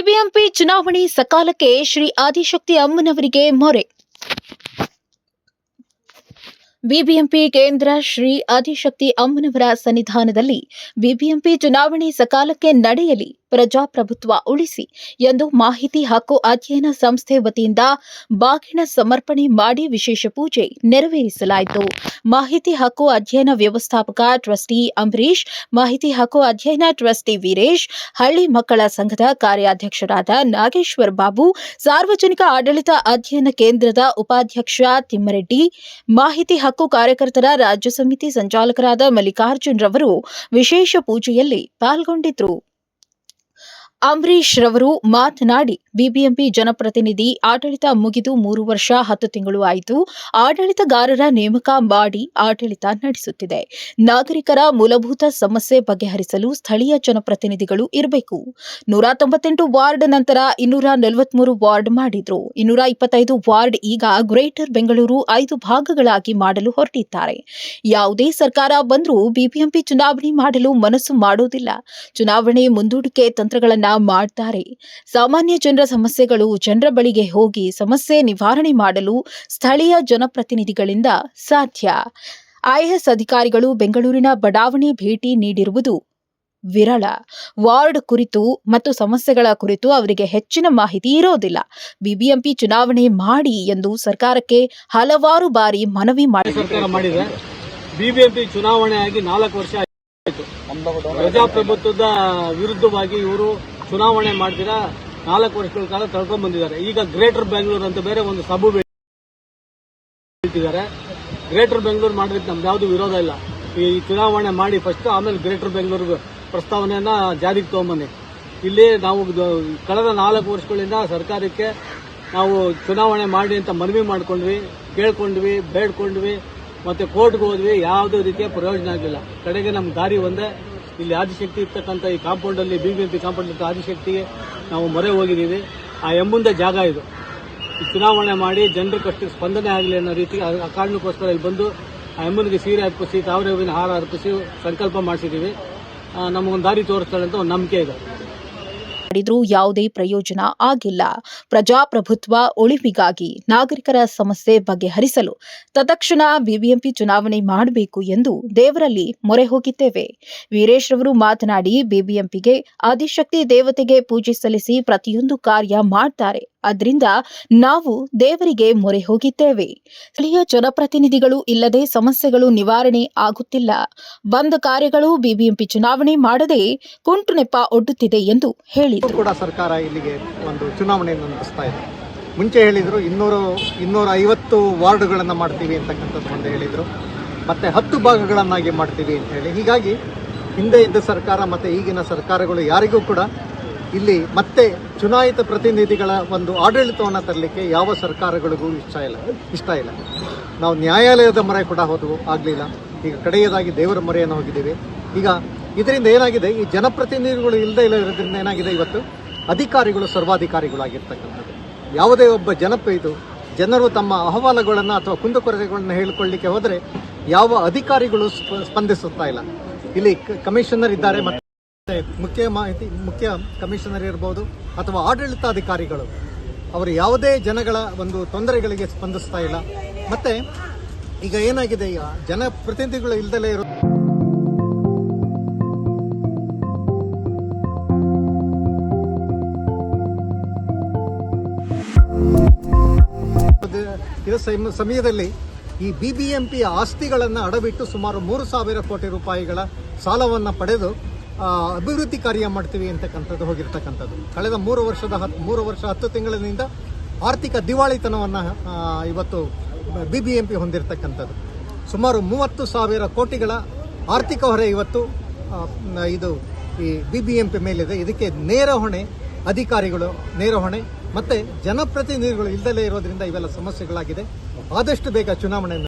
BBMP ಚುನಾವಣೆ ಸಕಾಲಕ್ಕೆ ಶ್ರೀ ಆದಿಶಕ್ತಿ ಅಮ್ಮನವರಿಗೆ ಮೊರೆ. ಬಿಬಿಎಂಪಿ ಕೇಂದ್ರ ಶ್ರೀ ಆದಿಶಕ್ತಿ ಅಮ್ಮನವರ ಸನ್ನಿಧಾನದಲ್ಲಿ ಬಿಬಿಎಂಪಿ ಚುನಾವಣೆ ಸಕಾಲಕ್ಕೆ ನಡೆಯಲಿ. ಪ್ರಜಾಪ್ರಭುತ್ವ ಉಳಿಸಿ ಎಂದು ಮಾಹಿತಿ ಹಕ್ಕು ಅಧ್ಯಯನ ಸಂಸ್ಥೆ ವತಿಯಿಂದ ಬಾಗಿಣ ಸಮರ್ಪಣೆ ಮಾಡಿ ವಿಶೇಷ ಪೂಜೆ ನೆರವೇರಿಸಲಾಯಿತು. ಮಾಹಿತಿ ಹಕ್ಕು ಅಧ್ಯಯನ ವ್ಯವಸ್ಥಾಪಕ ಟ್ರಸ್ಟಿ ಅಂಬರೀಶ್ ಮಾಹಿತಿ ಹಕ್ಕು ಅಧ್ಯಯನ ಟ್ರಸ್ಟಿ ವೀರೇಶ್, ಹಳ್ಳಿ ಮಕ್ಕಳ ಸಂಘದ ಕಾರ್ಯಾಧ್ಯಕ್ಷರಾದ ನಾಗೇಶ್ವರ್ ಬಾಬು, ಸಾರ್ವಜನಿಕ ಆಡಳಿತ ಅಧ್ಯಯನ ಕೇಂದ್ರದ ಉಪಾಧ್ಯಕ್ಷ ತಿಮ್ಮರೆಡ್ಡಿ, ಮಾಹಿತಿ ಹಕ್ಕು ಕಾರ್ಯಕರ್ತರ ರಾಜ್ಯ ಸಮಿತಿ ಸಂಚಾಲಕರಾದ ಮಲ್ಲಿಕಾರ್ಜುನ್ ರವರು ವಿಶೇಷ ಪೂಜೆಯಲ್ಲಿ ಪಾಲ್ಗೊಂಡಿದ್ರು ಅಂಬರೀಶ್ ರವರು ಮಾತನಾಡಿ ಬಿಬಿಎಂಪಿ ಜನಪ್ರತಿನಿಧಿ ಆಡಳಿತ ಮುಗಿದು ಮೂರು ವರ್ಷ ಹತ್ತು ತಿಂಗಳು ಆಯಿತು. ಆಡಳಿತಗಾರರ ನೇಮಕ ಮಾಡಿ ಆಡಳಿತ ನಡೆಸುತ್ತಿದೆ. ನಾಗರಿಕರ ಮೂಲಭೂತ ಸಮಸ್ಯೆ ಬಗೆಹರಿಸಲು ಸ್ಥಳೀಯ ಜನಪ್ರತಿನಿಧಿಗಳು ಇರಬೇಕು. ನೂರ ತೊಂಬತ್ತೆಂಟು ವಾರ್ಡ್ ನಂತರ ಇನ್ನೂರ ನಲವತ್ಮೂರು ವಾರ್ಡ್ ಮಾಡಿದ್ರು. ಇನ್ನೂರ ಇಪ್ಪತ್ತೈದು ವಾರ್ಡ್ ಈಗ ಗ್ರೇಟರ್ ಬೆಂಗಳೂರು ಐದು ಭಾಗಗಳಾಗಿ ಮಾಡಲು ಹೊರಟಿದ್ದಾರೆ. ಯಾವುದೇ ಸರ್ಕಾರ ಬಂದರೂ ಬಿಬಿಎಂಪಿ ಚುನಾವಣೆ ಮಾಡಲು ಮನಸ್ಸು ಮಾಡೋದಿಲ್ಲ. ಚುನಾವಣೆ ಮುಂದೂಡಿಕೆ ತಂತ್ರಗಳನ್ನ ಮಾಡ್ತಾರೆ. ಸಾಮಾನ್ಯ ಜನರ ಸಮಸ್ಯೆಗಳು ಜನರ ಬಳಿಗೆ ಹೋಗಿ ಸಮಸ್ಯೆ ನಿವಾರಣೆ ಮಾಡಲು ಸ್ಥಳೀಯ ಜನಪ್ರತಿನಿಧಿಗಳಿಂದ ಸಾಧ್ಯ. ಐಎಎಸ್ ಅಧಿಕಾರಿಗಳು ಬೆಂಗಳೂರಿನ ಬಡಾವಣೆ ಭೇಟಿ ನೀಡಿರುವುದು ವಿರಳ. ವಾರ್ಡ್ ಕುರಿತು ಮತ್ತು ಸಮಸ್ಯೆಗಳ ಕುರಿತು ಅವರಿಗೆ ಹೆಚ್ಚಿನ ಮಾಹಿತಿ ಇರೋದಿಲ್ಲ. ಬಿಬಿಎಂಪಿ ಚುನಾವಣೆ ಮಾಡಿ ಎಂದು ಸರ್ಕಾರಕ್ಕೆ ಹಲವಾರು ಬಾರಿ ಮನವಿ ಮಾಡಿ ಸರ್ಕಾರ ಮಾಡಿದೆ. ಬಿಬಿಎಂಪಿ ಚುನಾವಣೆ ಆಗಿ ನಾಲ್ಕು ವರ್ಷ ಆಯಿತು. ಪ್ರಜಾಪ್ರಭುತ್ವದ ವಿರುದ್ಧವಾಗಿ ಇವರು ಚುನಾವಣೆ ಮಾಡ್ತೀರಾ? ನಾಲ್ಕು ವರ್ಷಗಳ ಕಾಲ ತಳ್ಕೊಂಡ್ ಬಂದಿದ್ದಾರೆ. ಈಗ ಗ್ರೇಟರ್ ಬೆಂಗಳೂರು ಅಂತ ಬೇರೆ ಒಂದು ಸಬು ಹೇಳ್ತಿದ್ದಾರೆ ಗ್ರೇಟರ್ ಬೆಂಗಳೂರು ಮಾಡೋದಕ್ಕೆ ನಮ್ದು ಯಾವುದು ವಿರೋಧ ಇಲ್ಲ. ಈ ಚುನಾವಣೆ ಮಾಡಿ ಫಸ್ಟ್ ಆಮೇಲೆ ಗ್ರೇಟರ್ ಬೆಂಗಳೂರು ಪ್ರಸ್ತಾವನೆಯನ್ನ ಜಾರಿಗೆ ತಗೊಂಬನ್ನಿ. ಇಲ್ಲಿ ನಾವು ಕಳೆದ ನಾಲ್ಕು ವರ್ಷಗಳಿಂದ ಸರ್ಕಾರಕ್ಕೆ ನಾವು ಚುನಾವಣೆ ಮಾಡಿ ಅಂತ ಮನವಿ ಮಾಡ್ಕೊಂಡ್ವಿ, ಕೇಳ್ಕೊಂಡ್ವಿ, ಬೇಡ್ಕೊಂಡ್ವಿ, ಮತ್ತೆ ಕೋರ್ಟ್ಗೆ ಹೋದ್ವಿ, ಯಾವುದೇ ರೀತಿಯ ಪ್ರಯೋಜನ ಆಗಲಿಲ್ಲ ಕಡೆಗೆ ನಮ್ಮ ದಾರಿ ಒಂದೇ. ಇಲ್ಲಿ ಆದಿಶಕ್ತಿ ಇರ್ತಕ್ಕಂಥ ಈ ಕಾಂಪೌಂಡಲ್ಲಿ ಬಿಬಿಎಂಪಿ ಕಾಂಪೌಂಡ್ ಇರ್ತಕ್ಕಂಥ ಆದಿಶಕ್ತಿಗೆ ನಾವು ಮೊರೆ ಹೋಗಿದ್ದೀವಿ. ಆ ಎಂಬುದೇ ಜಾಗ ಇದು. ಚುನಾವಣೆ ಮಾಡಿ ಜನರ ಕಷ್ಟ ಸ್ಪಂದನೆ ಆಗಲಿ ಅನ್ನೋ ರೀತಿ ಆ ಕಾರಣಕ್ಕೋಸ್ಕರ ಇಲ್ಲಿ ಬಂದು ಆ ಎಂಬನಿಗೆ ಸೀರೆ ಅರ್ಪಿಸಿ, ತಾವರೆ ಹೂವಿನ ಹಾರ ಅರ್ಪಿಸಿ ಸಂಕಲ್ಪ ಮಾಡಿಸಿದ್ದೀವಿ. ನಮಗೊಂದು ದಾರಿ ತೋರಿಸ್ತಾಳೆ ಅಂತ ಒಂದು ನಂಬಿಕೆ ಇದೆ. ಮಾಡಿದ್ರೂ ಯಾವುದೇ ಪ್ರಯೋಜನ ಆಗಿಲ್ಲ. ಪ್ರಜಾಪ್ರಭುತ್ವ ಉಳಿವಿಗಾಗಿ ನಾಗರಿಕರ ಸಮಸ್ಯೆ ಬಗೆಹರಿಸಲು ತತ್ಕ್ಷಣ ಬಿಬಿಎಂಪಿ ಚುನಾವಣೆ ಮಾಡಬೇಕು ಎಂದು ದೇವರಲ್ಲಿ ಮೊರೆ ಹೋಗಿದ್ದೇವೆ. ವೀರೇಶ್ ರವರು ಮಾತನಾಡಿ, ಬಿಬಿಎಂಪಿಗೆ ಆದಿಶಕ್ತಿ ದೇವತೆಗೆ ಪೂಜೆ ಸಲ್ಲಿಸಿ ಪ್ರತಿಯೊಂದು ಕಾರ್ಯ ಮಾಡ್ತಾರೆ. ಅದರಿಂದ ನಾವು ದೇವರಿಗೆ ಮೊರೆ ಹೋಗಿದ್ದೇವೆ. ಸ್ಥಳೀಯ ಜನಪ್ರತಿನಿಧಿಗಳು ಇಲ್ಲದೆ ಸಮಸ್ಯೆಗಳು ನಿವಾರಣೆ ಆಗುತ್ತಿಲ್ಲ. ಬಂದ್ ಕಾರ್ಯಗಳು ಬಿಬಿಎಂಪಿ ಚುನಾವಣೆ ಮಾಡದೆ ಕುಂಟು ನೆಪ ಒಡ್ಡುತ್ತಿದೆ ಎಂದು ಹೇಳಿದರು. ಕೂಡ ಸರ್ಕಾರ ಇಲ್ಲಿಗೆ ಒಂದು ಚುನಾವಣೆಯನ್ನು ನಡೆಸ್ತಾ ಇದೆ. ಮುಂಚೆ ಹೇಳಿದರು ಇನ್ನೂರು ಇನ್ನೂರ ಐವತ್ತು ವಾರ್ಡ್ಗಳನ್ನು ಮಾಡ್ತೀವಿ ಅಂತಕ್ಕಂಥದ್ದು ಒಂದು ಹೇಳಿದರು. ಮತ್ತೆ ಹತ್ತು ಭಾಗಗಳನ್ನಾಗಿ ಮಾಡ್ತೀವಿ ಅಂತ ಹೇಳಿ. ಹೀಗಾಗಿ ಹಿಂದೆ ಇದ್ದ ಸರ್ಕಾರ ಮತ್ತು ಈಗಿನ ಸರ್ಕಾರಗಳು ಯಾರಿಗೂ ಕೂಡ ಇಲ್ಲಿ ಮತ್ತೆ ಚುನಾಯಿತ ಪ್ರತಿನಿಧಿಗಳ ಒಂದು ಆಡಳಿತವನ್ನು ತರಲಿಕ್ಕೆ ಯಾವ ಸರ್ಕಾರಗಳಿಗೂ ಇಷ್ಟ ಇಲ್ಲ ಇಷ್ಟ ಇಲ್ಲ. ನಾವು ನ್ಯಾಯಾಲಯದ ಮೊರೆ ಕೂಡ ಹೋದವು ಆಗಲಿಲ್ಲ. ಈಗ ಕಡೆಯದಾಗಿ ದೇವರ ಮೊರೆಯನ್ನು ಹೋಗಿದ್ದೀವಿ. ಈಗ ಇದರಿಂದ ಏನಾಗಿದೆ? ಈ ಜನಪ್ರತಿನಿಧಿಗಳು ಇಲ್ಲದೆ ಇರೋದ್ರಿಂದ ಏನಾಗಿದೆ ಇವತ್ತು? ಅಧಿಕಾರಿಗಳು ಸರ್ವಾಧಿಕಾರಿಗಳಾಗಿರ್ತಕ್ಕಂಥದ್ದು. ಯಾವುದೇ ಒಬ್ಬ ಜನಪ ಇದು, ಜನರು ತಮ್ಮ ಅಹವಾಲುಗಳನ್ನು ಅಥವಾ ಕುಂದುಕೊರತೆಗಳನ್ನು ಹೇಳಿಕೊಳ್ಳಿಕ್ಕೆ ಹೋದರೆ ಯಾವ ಅಧಿಕಾರಿಗಳು ಸ್ಪ- ಸ್ಪಂದಿಸುತ್ತಾ ಇಲ್ಲ. ಇಲ್ಲಿ ಕಮಿಷನರ್ ಇದ್ದಾರೆ ಮತ್ತೆ ಮುಖ್ಯ ಮಾಹಿತಿ, ಮುಖ್ಯ ಕಮಿಷನರ್ ಇರ್ಬೋದು ಅಥವಾ ಆಡಳಿತಾಧಿಕಾರಿಗಳು, ಅವರು ಯಾವುದೇ ಜನಗಳ ಒಂದು ತೊಂದರೆಗಳಿಗೆ ಸ್ಪಂದಿಸ್ತಾ ಇಲ್ಲ. ಮತ್ತೆ ಈಗ ಏನಾಗಿದೆ? ಈಗ ಜನಪ್ರತಿನಿಧಿಗಳು ಇಲ್ದಲೇ ಇರೋ ಇರೋ ಸಮ- ಸಮಯದಲ್ಲಿ ಈ ಬಿಬಿಎಂಪಿ ಆಸ್ತಿಗಳನ್ನು ಅಡವಿಟ್ಟು ಸುಮಾರು ಮೂರು ಸಾವಿರ ಕೋಟಿ ರೂಪಾಯಿಗಳ ಸಾಲವನ್ನು ಪಡೆದು ಅಭಿವೃದ್ಧಿ ಕಾರ್ಯ ಮಾಡ್ತೀವಿ ಅಂತಕ್ಕಂಥದ್ದು, ಹೋಗಿರ್ತಕ್ಕಂಥದ್ದು. ಕಳೆದ ಮೂರು ವರ್ಷದ ಹತ್ತು ಮೂರು ವರ್ಷ ಹತ್ತು ತಿಂಗಳಿನಿಂದ ಆರ್ಥಿಕ ದಿವಾಳಿತನವನ್ನು ಇವತ್ತು ಬಿ ಬಿ ಎಂ ಪಿ ಹೊಂದಿರತಕ್ಕಂಥದ್ದು. ಸುಮಾರು ಮೂವತ್ತು ಸಾವಿರ ಕೋಟಿಗಳ ಆರ್ಥಿಕ ಹೊರೆ ಇವತ್ತು ಇದು ಈ ಬಿ ಬಿ ಎಂ ಪಿ ಮೇಲಿದೆ. ಇದಕ್ಕೆ ನೇರ ಹೊಣೆ, ಅಧಿಕಾರಿಗಳು ನೇರ ಹೊಣೆ, ಮತ್ತು ಜನಪ್ರತಿನಿಧಿಗಳು ಇಲ್ಲದಲೇ ಇರೋದ್ರಿಂದ ಇವೆಲ್ಲ ಸಮಸ್ಯೆಗಳಾಗಿದೆ. ಆದಷ್ಟು ಬೇಗ ಚುನಾವಣೆ